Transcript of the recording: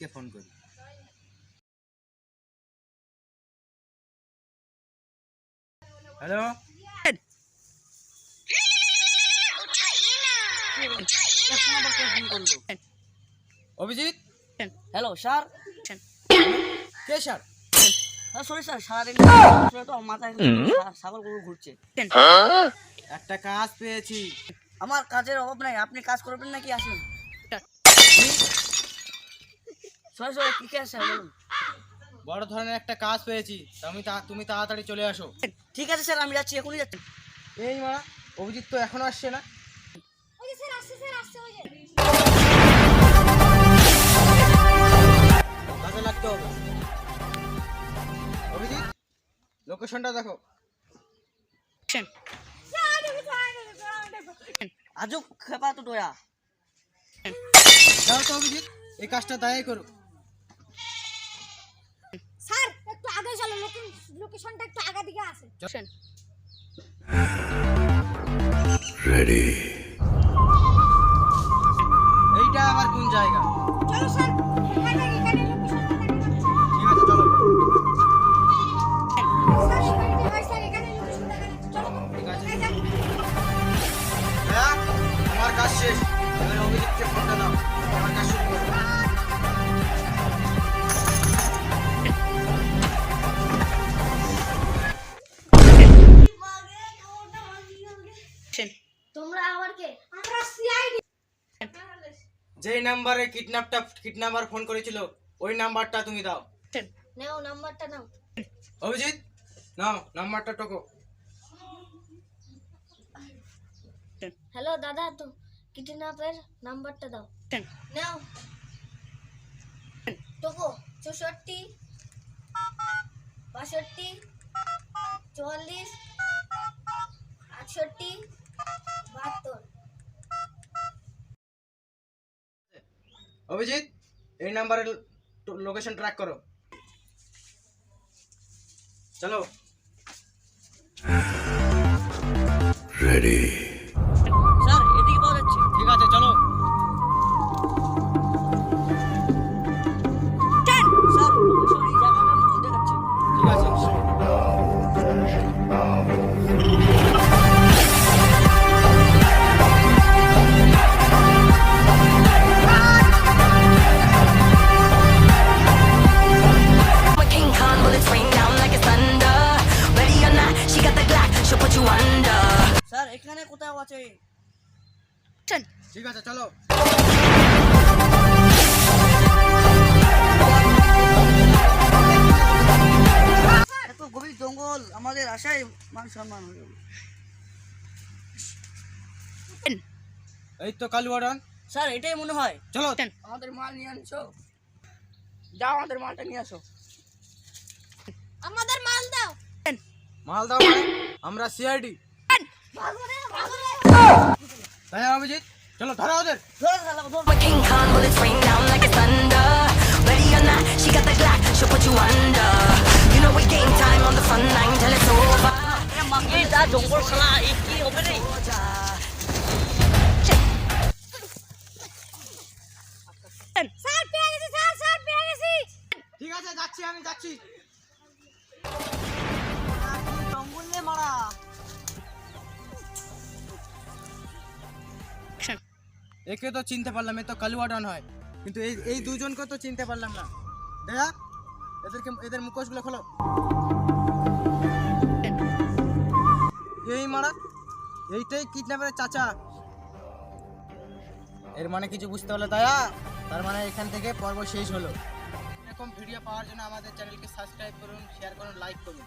অভিজিৎকে phone করি? Hello? Abhijit? Hello sir? কে sir? Sorry sir সারাদিন তো মাথায় ছাগল গরু ঘুরছে। একটা কাজ পেয়েছি। আমার কাজের অভাব নাই আপনি কাজ করবেন নাকি আসুন? সরি সরি কি কাজ স্যার বলুন। বড় ধরনের একটা কাজ পেয়েছি। তুমি তা তুমি তাড়াতাড়ি চলে আসো। ঠিক আছে স্যার আমি যাচ্ছি এখনই যাচ্ছি। এই মা অভিজিৎ তো এখনও আসছে না। কাজে লাগতে হবে। অভিজিৎ লোকেশনটা দেখো। আজও খেপা তো ডোয়া যাও তো অভিজিৎ এই কাজটা দায়ী করো স্যার একটু আগে চলো লোকেশনটা একটু আগে দিকে আছে। এইটা আবার কোন জায়গা? চলো স্যার যেই নাম্বারে কিডন্যাপটা কিডন্যাপার ফোন করেছিল ওই নাম্বারটা তুমি দাও। নাও নাম্বারটা নাও। অভিজিৎ নাও নাম্বারটা টোকো। হ্যালো দাদা তো কিডন্যাপের নাম্বারটা দাও। নাও। টোকো চৌষট্টি বাষট্টি চুয়াল্লিশ আটষট্টি অভিজিৎ এই নাম্বারে লোকেশন ট্র্যাক করো। চলো। স্যার এখানে কোথাও আছে? ঠিক আছে চলো। এত গভীর জঙ্গল আমাদের আশায় মান সম্মান হয়ে যাবে এই তো কালুয়াডান স্যার এটাই মনে হয়। চলো। আমাদের মাল নিয়ে আনছো? যাও আমাদের মালটা নিয়ে আসো। আমাদের মাল দাও। মাল দাও মানে? আমরা সিআইডি তাই অভিজিৎ চলো ধরো ওদের a King Kong, bullets rain down like it's thunder. Ready or not, she got the Glock, she'll put you under. You know we game time on the front line till it's over. ঠিক আছে যাচ্ছি আমি যাচ্ছি একে তো চিনতে পারলাম, এ তো কালুয়াডান হয়। কিন্তু এই এই দুজনকে তো চিনতে পারলাম না। দেখা, এদেরকে, এদের মুখোশগুলো খোলো। এই মারা, এইটাই কিডন্যাপের চাচা। এর মানে কিছু বুঝতে পারল দয়া তার মানে এখান থেকে পর্ব শেষ হলো। এরকম ভিডিও পাওয়ার জন্য আমাদের চ্যানেলকে সাবস্ক্রাইব করুন শেয়ার করুন লাইক করুন।